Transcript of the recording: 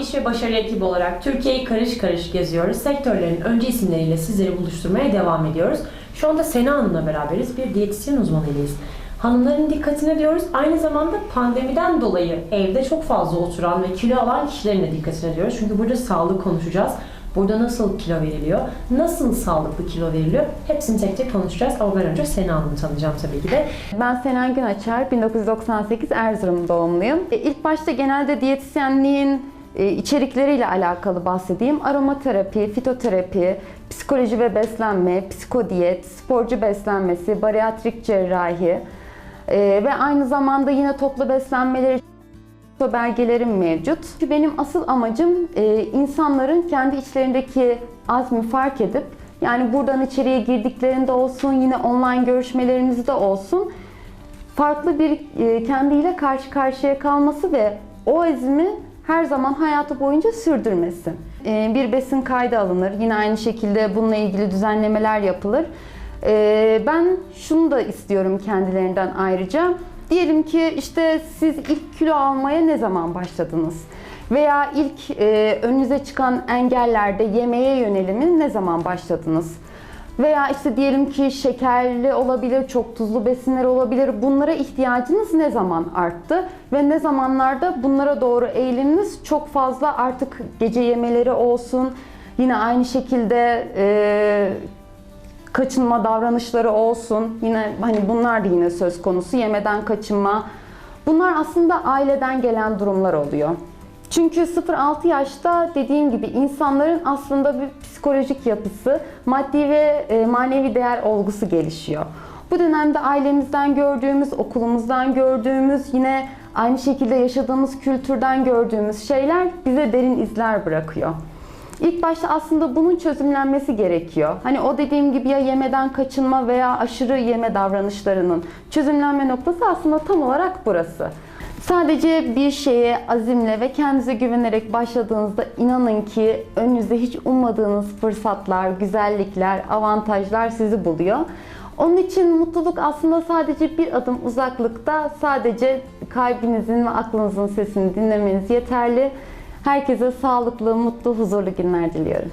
İş ve Başarı ekibi olarak Türkiye'yi karış karış geziyoruz. Sektörlerin önce isimleriyle sizleri buluşturmaya devam ediyoruz. Şu anda Sena Hanım'la beraberiz. Bir diyetisyen uzmanıyız. Hanımların dikkatine diyoruz. Aynı zamanda pandemiden dolayı evde çok fazla oturan ve kilo alan kişilerin de dikkatine diyoruz. Çünkü burada sağlık konuşacağız. Burada nasıl kilo veriliyor? Nasıl sağlıklı kilo veriliyor? Hepsini tek tek konuşacağız. Ama ben önce Sena Hanım'ı tanıyacağım tabii ki de. Ben Senen Günaçar, 1998 Erzurum doğumluyum. E, İlk başta genelde diyetisyenliğin içerikleriyle alakalı bahsedeyim. Aromaterapi, fitoterapi, psikoloji ve beslenme, psikodiyet, sporcu beslenmesi, bariatrik cerrahi e, ve aynı zamanda yine toplu beslenmeleri belgelerim mevcut. Çünkü benim asıl amacım e, insanların kendi içlerindeki azmi fark edip yani buradan içeriye girdiklerinde olsun yine online görüşmelerimizde olsun farklı bir e, kendiyle karşı karşıya kalması ve o azmi her zaman hayatı boyunca sürdürmesi. E, bir besin kaydı alınır. Yine aynı şekilde bununla ilgili düzenlemeler yapılır. E, ben şunu da istiyorum kendilerinden ayrıca. Diyelim ki işte siz ilk kilo almaya ne zaman başladınız? Veya ilk e, önünüze çıkan engellerde yemeğe yönelimin ne zaman başladınız? Veya işte diyelim ki şekerli olabilir, çok tuzlu besinler olabilir. Bunlara ihtiyacınız ne zaman arttı? Ve ne zamanlarda bunlara doğru eğiliminiz çok fazla artık gece yemeleri olsun. Yine aynı şekilde e, kaçınma davranışları olsun. Yine hani bunlar da yine söz konusu. Yemeden kaçınma. Bunlar aslında aileden gelen durumlar oluyor. Çünkü 0-6 yaşta dediğim gibi insanların aslında bir psikolojik yapısı, maddi ve e, manevi değer olgusu gelişiyor. Bu dönemde ailemizden gördüğümüz, okulumuzdan gördüğümüz, yine aynı şekilde yaşadığımız kültürden gördüğümüz şeyler bize derin izler bırakıyor. İlk başta aslında bunun çözümlenmesi gerekiyor. Hani o dediğim gibi ya yemeden kaçınma veya aşırı yeme davranışlarının çözümlenme noktası aslında tam olarak burası. Sadece bir şeye azimle ve kendinize güvenerek başladığınızda inanın ki önünüzde hiç ummadığınız fırsatlar, güzellikler, avantajlar sizi buluyor. Onun için mutluluk aslında sadece bir adım uzaklıkta, sadece kalbinizin ve aklınızın sesini dinlemeniz yeterli. Herkese sağlıklı, mutlu, huzurlu günler diliyorum.